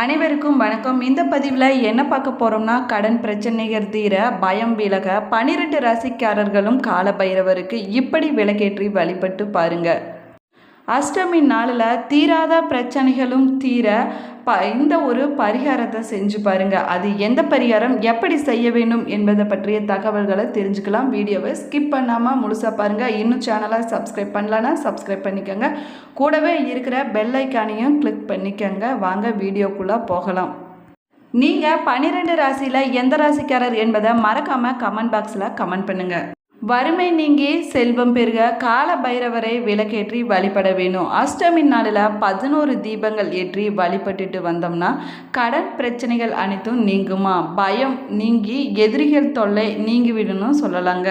அனைவருக்கும் வணக்கம். இந்த பதிவில் என்ன பார்க்க போகிறோம்னா கடன் பிரச்சனைகள் தீர பயம் விலக பன்னிரெண்டு ராசிக்காரர்களும் கால பைரவருக்கு இப்படி விலகேற்றி வழிபட்டு பாருங்கள் அஷ்டமி நாளில் தீராத பிரச்சனைகளும் தீர ப இந்த ஒரு பரிகாரத்தை செஞ்சு பாருங்க. அது எந்த பரிகாரம் எப்படி செய்ய வேண்டும் என்பதை பற்றிய தகவல்களை தெரிஞ்சுக்கலாம். வீடியோவை ஸ்கிப் பண்ணாமல் முழுசாக பாருங்கள் இன்னும் சேனலை சப்ஸ்கிரைப் பண்ணலன்னா சப்ஸ்கிரைப் பண்ணிக்கோங்க. கூடவே இருக்கிற பெல்லைக்கானையும் கிளிக் பண்ணிக்கோங்க. வாங்க வீடியோக்குள்ளே போகலாம். நீங்கள் பன்னிரெண்டு ராசியில் எந்த ராசிக்காரர் என்பதை மறக்காமல் கமெண்ட் பாக்ஸில் கமெண்ட் பண்ணுங்கள் வறுமை நீங்கி செல்வம் பெருக கால பைரவரை விளக்கேற்றி வழிபட வேணும். அஷ்டமி நாளில் பதினோரு தீபங்கள் ஏற்றி வழிபட்டுட்டு வந்தோம்னா கடன் பிரச்சனைகள் அனைத்தும் நீங்குமா? பயம் நீங்கி எதிரிகள் தொல்லை நீங்கிவிடணும் சொல்லலாங்க.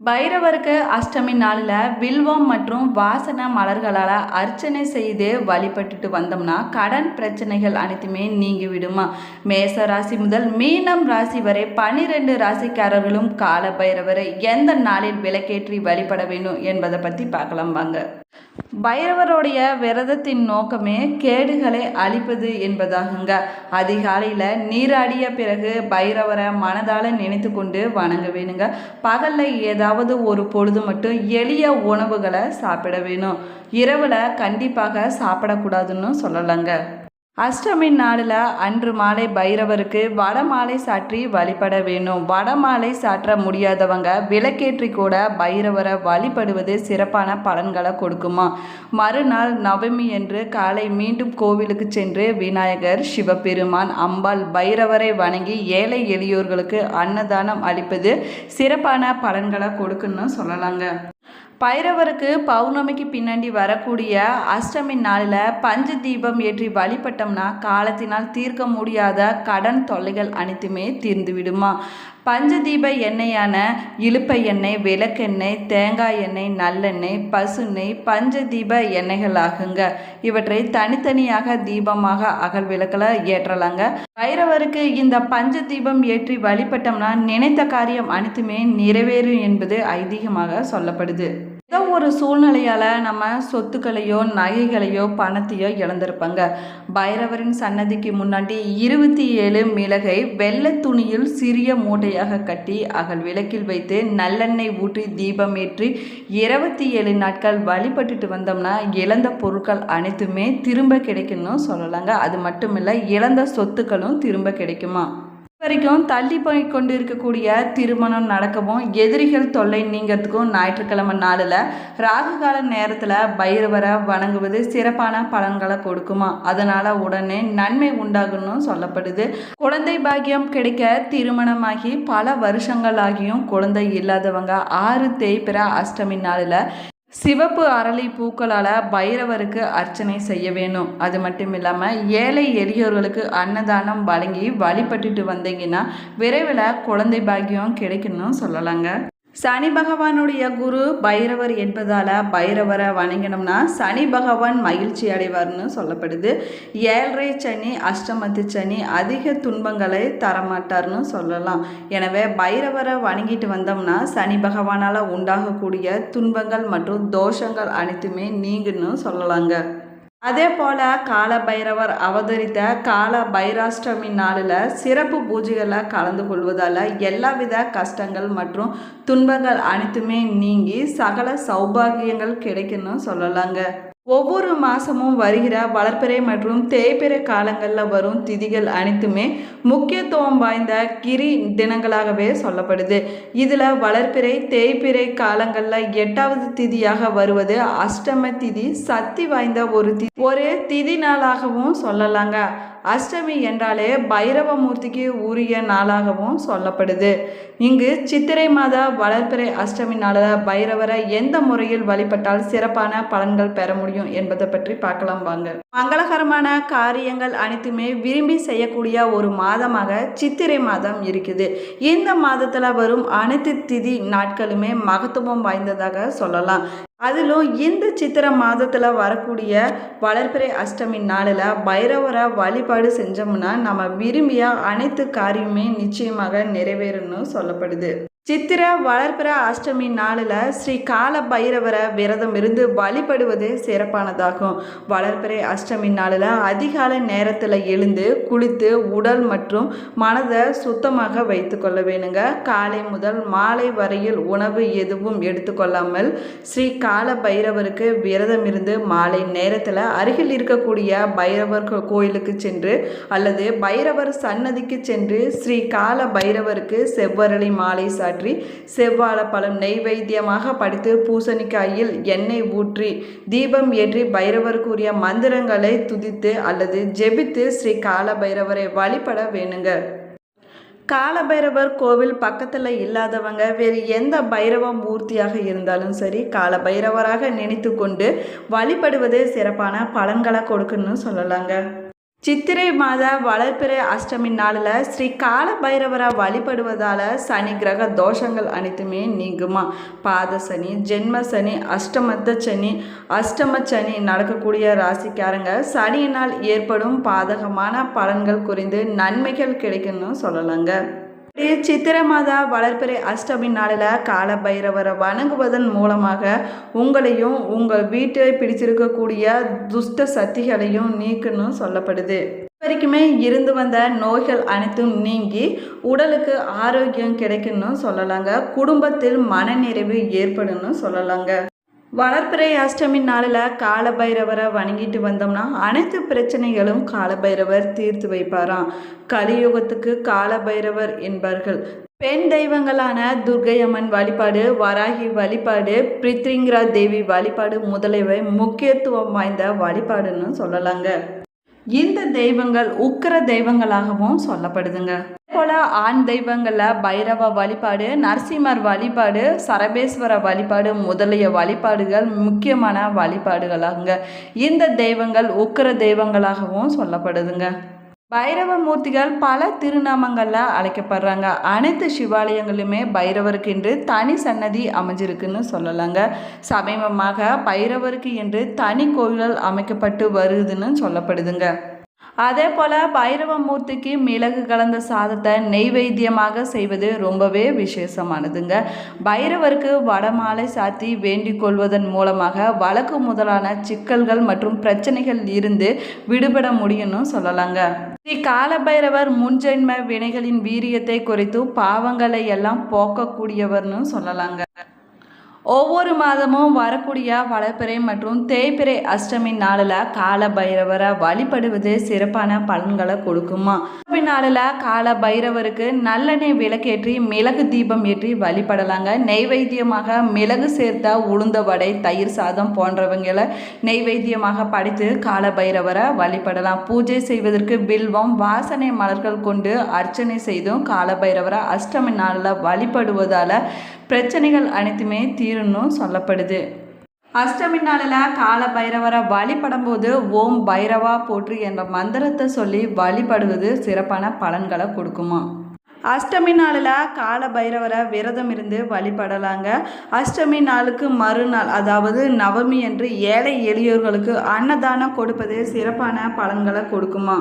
பைரவருக்கு அஷ்டமி நாளில் வில்வம் மற்றும் வாசன மலர்களால் அர்ச்சனை செய்து வழிபட்டுட்டு வந்தோம்னா கடன் பிரச்சனைகள் அனைத்துமே நீங்கி விடுமா மேச ராசி முதல் மீனம் ராசி வரை பனிரெண்டு ராசிக்காரர்களும் கால பைரவரை எந்த நாளில் விளக்கேற்றி வழிபட வேண்டும் என்பதை பற்றி பார்க்கலாம் வாங்க. பைரவருடைய விரதத்தின் நோக்கமே கேடுகளை அழிப்பது என்பதாகுங்க. அதிகாலையில் நீராடிய பிறகு பைரவரை மனதால் நினைத்து கொண்டு வணங்க வேணுங்க. பகலில் ஏதாவது ஒரு பொழுது மட்டும் எளிய உணவுகளை சாப்பிட வேணும். இரவில் கண்டிப்பாக சாப்பிடக்கூடாதுன்னு சொல்லலாங்க. அஷ்டமி நாளில் அன்று மாலை பைரவருக்கு வடமாலை சாற்றி வழிபட வேணும் வடமாலை சாற்ற முடியாதவங்க விளக்கேற்றி கூட பைரவரை வழிபடுவது சிறப்பான பலன்களை கொடுக்குமா? மறுநாள் நவமி என்று காலை மீண்டும் கோவிலுக்கு சென்று விநாயகர் சிவபெருமான் அம்பாள் பைரவரை வணங்கி ஏழை எளியோர்களுக்கு அன்னதானம் அளிப்பது சிறப்பான பலன்களை கொடுக்குன்னு சொல்லலாங்க. பைரவருக்கு பௌர்ணமிக்கு பின்னாடி வரக்கூடிய அஷ்டமி நாளில் பஞ்ச தீபம் ஏற்றி வழிபட்டோம்னா காலத்தினால் தீர்க்க முடியாத கடன் தொல்லைகள் அனைத்துமே தீர்ந்து விடுமா? பஞ்சதீப எண்ணெயான இழுப்ப எண்ணெய் விளக்கெண்ணெய் தேங்காய் எண்ணெய் நல்லெண்ணெய் பசுநெய் பஞ்சதீப எண்ணெய்கள் ஆகுங்க. இவற்றை தனித்தனியாக தீபமாக அகல் விளக்கில் ஏற்றலாங்க. பைரவருக்கு இந்த பஞ்ச தீபம் ஏற்றி வழிபட்டோம்னா நினைத்த காரியம் அனைத்துமே நிறைவேறும் என்பது ஐதீகமாக சொல்லப்படுது. ஏதோ ஒரு சூழ்நிலையால் நம்ம சொத்துக்களையோ நகைகளையோ பணத்தையோ இழந்திருப்பாங்க. பைரவரின் சன்னதிக்கு முன்னாடி இருபத்தி ஏழு மிளகை வெள்ளை துணியில் சிறிய மூட்டையாக கட்டி அகல் விளக்கில் வைத்து நல்லெண்ணெய் ஊற்றி தீபம் ஏற்றி இருபத்தி ஏழு நாட்கள் வழிபட்டுட்டு வந்தோம்னா இழந்த பொருட்கள் அனைத்துமே திரும்ப கிடைக்கும்னு சொல்லலாங்க. அது மட்டும் இல்லை இழந்த சொத்துக்களும் திரும்ப கிடைக்குமா? வரைக்கும் தள்ளி போய் கொண்டு இருக்கக்கூடிய திருமணம் நடக்கவும் எதிரிகள் தொல்லை நீங்கிறதுக்கும் ஞாயிற்றுக்கிழமை நாளில் ராகு கால நேரத்தில் பைரவரை வணங்குவது சிறப்பான பலன்களை கொடுக்குமா? அதனால் உடனே நன்மை உண்டாகும்னு சொல்லப்படுது. குழந்தை பாக்கியம் கிடைக்க திருமணமாகி பல வருஷங்களாகியும் குழந்தை இல்லாதவங்க ஆறு தேய்பிற அஷ்டமி நாளில் சிவப்பு அரளி பூக்களால் பைரவருக்கு அர்ச்சனை செய்ய வேணும் அது மட்டும் இல்லாமல் ஏழை எளியோர்களுக்கு அன்னதானம் வழங்கி வழிபட்டுட்டு வந்தீங்கன்னா விரைவில் குழந்தை பாக்கியம் கிடைக்கணும்னு சொல்லலாங்க. சனி பகவானுடைய குரு பைரவர் என்பதால் பைரவரை வணங்கினோம்னா சனி பகவான் மகிழ்ச்சி அடைவார்னு சொல்லப்படுது. ஏழரை சனி அஷ்டமத்து சனி அதிக துன்பங்களை தரமாட்டார்னு சொல்லலாம். எனவே பைரவரை வணங்கிட்டு வந்தோம்னா சனி பகவானால் உண்டாகக்கூடிய துன்பங்கள் மற்றும் தோஷங்கள் அனைத்துமே நீங்குன்னு சொல்லலாங்க. அதே போல் கால பைரவர் அவதரித்த கால பைராஷ்டமி நாளில் சிறப்பு பூஜைகளில் கலந்து கொள்வதால் எல்லாவித கஷ்டங்கள் மற்றும் துன்பங்கள் அனைத்துமே நீங்கி சகல சௌபாகியங்கள் கிடைக்குன்னு சொல்லலாங்க. ஒவ்வொரு மாதமும் வருகிற வளர்ப்பிறை மற்றும் தேய்பிறை காலங்களில் வரும் திதிகள் அனைத்துமே முக்கியத்துவம் வாய்ந்த கிரி தினங்களாகவே சொல்லப்படுது. இதில் வளர்ப்பிறை தேய்பிறை காலங்களில் எட்டாவது திதியாக வருவது அஷ்டம திதி சக்தி வாய்ந்த ஒரு தி ஒரு திதி நாளாகவும் சொல்லலாங்க. அஷ்டமி என்றாலே பைரவமூர்த்திக்கு உரிய நாளாகவும் சொல்லப்படுது. இங்கு சித்திரை மாத வளர்ப்பிறை அஷ்டமி நாளில் பைரவரை எந்த முறையில் வழிபட்டால் சிறப்பான பலன்கள் பெற முடியும் என்பதை பற்றி பார்க்கலாம் வாங்க. மங்களகரமான காரியங்கள் அனைத்துமே விரும்பி செய்யக்கூடிய ஒரு மாதமாக சித்திரை மாதம் இருக்குது. இந்த மாதத்தில் வரும் அனைத்து திதி நாட்களுமே மகத்துவம் வாய்ந்ததாக சொல்லலாம். அதிலும் இந்த சித்திர மாதத்தில் வரக்கூடிய வளர்பிறை அஷ்டமி நாளில் பைரவரை வழிபாடு செஞ்சோம்னா நம்ம விரும்பிய அனைத்து காரியமே நிச்சயமாக நிறைவேறணும்னு சொல்லப்படுது. சித்திர வளர்பிற அஷ்டமி நாளில் ஸ்ரீ கால பைரவரை விரதம் இருந்து வழிபடுவது சிறப்பானதாகும். வளர்பிறை அஷ்டமி நாளில் அதிகாலை நேரத்தில் எழுந்து குளித்து உடல் மற்றும் மனதை சுத்தமாக வைத்து கொள்ள வேணுங்க. காலை முதல் மாலை வரையில் உணவு எதுவும் எடுத்துக்கொள்ளாமல் ஸ்ரீ கால பைரவருக்கு விரதம் இருந்து மாலை நேரத்தில் அருகில் இருக்கக்கூடிய பைரவர் கோயிலுக்கு சென்று அல்லது பைரவர் சன்னதிக்கு சென்று ஸ்ரீ கால பைரவருக்கு செவ்வரளி மாலை சாற்றி செவ்வாழைப்பழம் நெய்வேத்தியமாக படித்து பூசணிக்காயில் எண்ணெய் ஊற்றி தீபம் ஏற்றி பைரவருக்குரிய மந்திரங்களை துதித்து அல்லது ஜெபித்து ஸ்ரீ கால பைரவரை வழிபட வேணுங்க. காலபைரவர் கோவில் பக்கத்தில் இல்லாதவங்க வேறு எந்த பைரவ மூர்த்தியாக இருந்தாலும் சரி காலபைரவராக நினைத்து கொண்டு வழிபடுவதே சிறப்பான பலன்களை கொடுக்குன்னு சொல்லலாங்க. சித்திரை மாத வளர்பிறை அஷ்டமி நாளில் ஸ்ரீ கால பைரவரை வழிபடுவதால் சனி கிரக தோஷங்கள் அனைத்துமே நீங்குமா? பாத சனி ஜென்ம சனி அஷ்டமத்த சனி அஷ்டம சனி நடக்கக்கூடிய ராசிக்காரங்க சனியினால் ஏற்படும் பாதகமான பலன்கள் குறைந்து நன்மைகள் கிடைக்குன்னு சொல்லலாங்க. சித்திரை மாதா வளர்ப்பிறை அஷ்டமி நாளில் கால பைரவரை வணங்குவதன் மூலமாக உங்களையும் உங்கள் வீட்டை பிடிச்சிருக்கக்கூடிய துஷ்ட சக்திகளையும் நீக்கணும் சொல்லப்படுது. இது வரைக்குமே இருந்து வந்த நோய்கள் அனைத்தும் நீங்கி உடலுக்கு ஆரோக்கியம் கிடைக்குன்னு சொல்லலாங்க. குடும்பத்தில் மனநிறைவு ஏற்படும்னு சொல்லலாங்க. வளர்ப்பிறை அஷ்டமி நாளில் காலபைரவரை வணங்கிட்டு வந்தோம்னா அனைத்து பிரச்சனைகளும் காலபைரவர் தீர்த்து வைப்பாராம். கலியுகத்துக்கு காலபைரவர் என்பார்கள். பெண் தெய்வங்களான துர்க்கை அம்மன் வழிபாடு வராகி வழிபாடு பிரித்ரிங்கிரா தேவி வழிபாடு முதலியவை முக்கியத்துவம் வாய்ந்த வழிபாடுன்னு சொல்லலாங்க. இந்த தெய்வங்கள் உக்கிர தெய்வங்களாகவும் சொல்லப்படுதுங்க. போல ஆண் தெய்வங்களில் பைரவ வழிபாடு நரசிம்மர் வழிபாடு சரபேஸ்வர வழிபாடு முதலிய வழிபாடுகள் முக்கியமான வழிபாடுகளாகுங்க. இந்த தெய்வங்கள் உக்கிர தெய்வங்களாகவும் சொல்லப்படுதுங்க. பைரவ மூர்த்திகள் பல திருநாமங்களில் அழைக்கப்படுறாங்க. அனைத்து சிவாலயங்களுமே பைரவருக்கு என்று தனி சன்னதி அமைஞ்சிருக்குன்னு சொல்லலாங்க. சமீபமாக பைரவருக்கு என்று தனி கோயில்கள் அமைக்கப்பட்டு வருதுன்னு சொல்லப்படுதுங்க. அதே போல் பைரவமூர்த்திக்கு மிளகு கலந்த சாதத்தை நெய்வேத்தியமாக செய்வது ரொம்பவே விசேஷமானதுங்க. பைரவருக்கு வடமாலை சாத்தி வேண்டிக் கொள்வதன் மூலமாக வழக்கு முதலான சிக்கல்கள் மற்றும் பிரச்சனைகள் இருந்து விடுபட முடியும்னு சொல்லலாங்க. ஸ்ரீ காலபைரவர் முன்ஜென்ம வினைகளின் வீரியத்தை குறித்து பாவங்களை எல்லாம் போக்கக்கூடியவர்னு சொல்லலாங்க. ஒவ்வொரு மாதமும் வரக்கூடிய வளர்ப்பிறை மற்றும் தேய்பிறை அஷ்டமி நாளில் கால பைரவரை வழிபடுவது சிறப்பான பலன்களை கொடுக்குமா? அஷ்டமி நாளில் கால பைரவருக்கு நல்லெண்ணெய் விளக்கேற்றி மிளகு தீபம் ஏற்றி வழிபடலாங்க. நெய்வேத்தியமாக மிளகு சேர்த்த உளுந்த வடை தயிர் சாதம் போன்றவங்களை நெய்வேத்தியமாக படைத்து கால பைரவரை வழிபடலாம். பூஜை செய்வதற்கு பில்வம் வாசனை மலர்கள் கொண்டு அர்ச்சனை செய்தும் கால பைரவரை அஷ்டமி நாளில் வழிபடுவதால் பிரச்சனைகள் அனைத்துமே தீரும்னு சொல்லப்படுது. அஷ்டமி நாளில் கால பைரவரை வழிபடும்போது ஓம் பைரவா போற்று என்ற மந்திரத்தை சொல்லி வழிபடுவது சிறப்பான பலன்களை கொடுக்குமா? அஷ்டமி நாளில் கால பைரவரை விரதம் இருந்து வழிபடலாங்க. அஷ்டமி நாளுக்கு மறுநாள் அதாவது நவமி என்று ஏழை எளியோர்களுக்கு அன்னதானம் கொடுப்பது சிறப்பான பலன்களை கொடுக்குமா?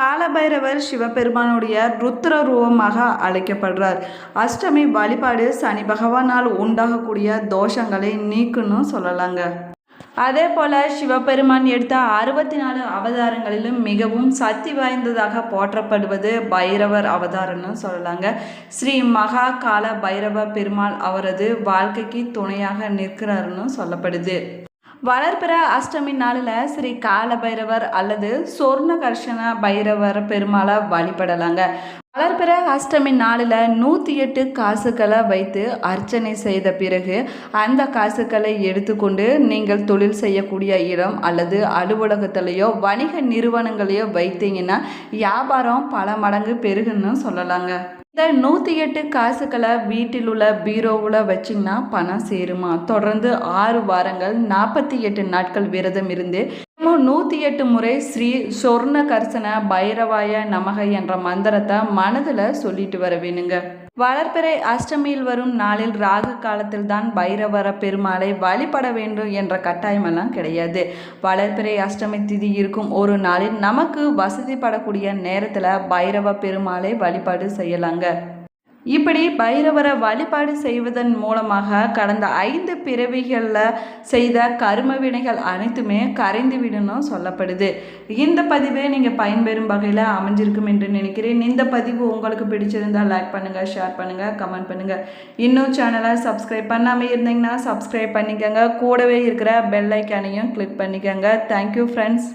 காலபைரவர் சிவபெருமானுடைய ருத்ர ரூபமாக அழைக்கப்படுறார். அஷ்டமி வழிபாடு சனி பகவானால் உண்டாகக்கூடிய தோஷங்களை நீக்குன்னு சொல்லலாங்க. அதே போல சிவபெருமான் எடுத்த அறுபத்தி நாலு அவதாரங்களிலும் மிகவும் சக்தி வாய்ந்ததாக போற்றப்படுவது பைரவர் அவதாரம்னு சொல்லலாங்க. ஸ்ரீ மகா கால பைரவ பெருமாள் அவரது வாழ்க்கைக்கு துணையாக நிற்கிறாருன்னு சொல்லப்படுது. வளர்பிற அஷ்டமி நாளில் ஸ்ரீ கால பைரவர் அல்லது சொர்ணகர்ஷண பைரவர் பெருமாளை வழிபடலாங்க. வளர்பிற அஷ்டமி நாளில் நூற்றி எட்டு காசுகளை வைத்து அர்ச்சனை செய்த பிறகு அந்த காசுகளை எடுத்துக்கொண்டு நீங்கள் தொழில் செய்யக்கூடிய இடம் அல்லது அலுவலகத்திலேயோ வணிக நிறுவனங்களையோ வைத்தீங்கன்னா வியாபாரம் பல மடங்கு பெருகுன்னு சொல்லலாங்க. இந்த நூற்றி எட்டு காசுகளை வீட்டில் உள்ள பீரோவில் வச்சிங்கன்னா பணம் சேருமா? தொடர்ந்து ஆறு வாரங்கள் நாற்பத்தி எட்டு நாட்கள் விரதம் இருந்து நூற்றி எட்டு முறை ஸ்ரீ சொர்ண கர்சன பைரவாய நமக என்ற மந்திரத்தை மனதில் சொல்லிட்டு வர வேணுங்க. வளர்பிறை அஷ்டமியில் வரும் நாளில் ராகு காலத்தில் தான் பைரவர பெருமாளை வழிபட வேண்டும் என்ற கட்டாயமெல்லாம் கிடையாது. வளர்பிறை அஷ்டமி திதி இருக்கும் ஒரு நாளில் நமக்கு வசதிப்படக்கூடிய நேரத்தில் பைரவ பெருமாளை வழிபாடு செய்யலாங்க. இப்படி பைரவரை வழிபாடு செய்வதன் மூலமாக கடந்த ஐந்து பிறவிகளில் செய்த கரும வினைகள் அனைத்துமே கரைந்து விடணும் சொல்லப்படுது. இந்த பதிவே நீங்கள் பயன்பெறும் வகையில் அமைஞ்சிருக்கும் என்று நினைக்கிறேன். இந்த பதிவு உங்களுக்கு பிடிச்சிருந்தால் லைக் பண்ணுங்கள் ஷேர் பண்ணுங்கள் கமெண்ட் பண்ணுங்கள் இன்னும் சேனலை சப்ஸ்கிரைப் பண்ணாமல் இருந்தீங்கன்னா சப்ஸ்கிரைப் பண்ணிக்கோங்க. கூடவே இருக்கிற பெல் ஐக்கானையும் கிளிக் பண்ணிக்கோங்க. Thank you friends